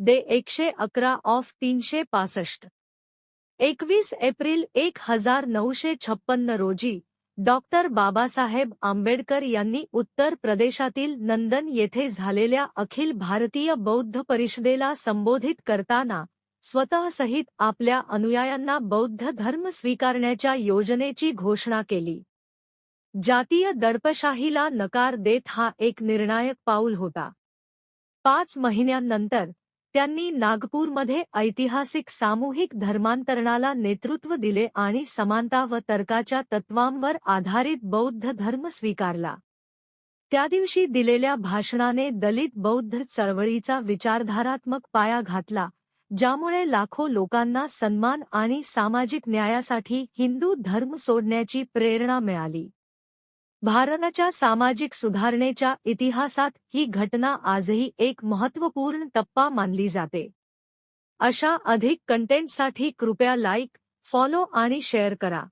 दे एकशे अकरा ऑफ तीनशे पासष्ट. एकवीस एप्रिल एक हजार नऊशे छप्पन्न रोजी डॉक्टर बाबासाहेब आंबेडकर यांनी उत्तर प्रदेशातील नंदन येथे झालेल्या अखिल भारतीय बौद्ध परिषदेला संबोधित करताना स्वतःसहित आपल्या अनुयायांना बौद्ध धर्म स्वीकारण्याच्या योजनेची घोषणा केली. जातीय दडपशाहीला नकार देत हा एक निर्णायक पाऊल होता. पाच महिन्यांनंतर त्यांनी नागपूरमध्ये ऐतिहासिक सामूहिक धर्मांतरणाला नेतृत्व दिले आणि समानता व तर्काच्या तत्वांवर आधारित बौद्ध धर्म स्वीकारला. त्या दिवशी दिलेल्या भाषणाने दलित बौद्ध चळवळीचा विचारधारात्मक पाया घातला ज्यामुळे लाखो लोकांना सन्मान आणि सामाजिक न्यायासाठी हिंदू धर्म सोडण्याची प्रेरणा मिळाली. भारताच्या सामाजिक सुधारणेच्या इतिहासात ही घटना आजही एक महत्त्वपूर्ण टप्पा मानली जाते. अशा अधिक कंटेंटसाठी कृपया लाईक फॉलो आणि शेअर करा.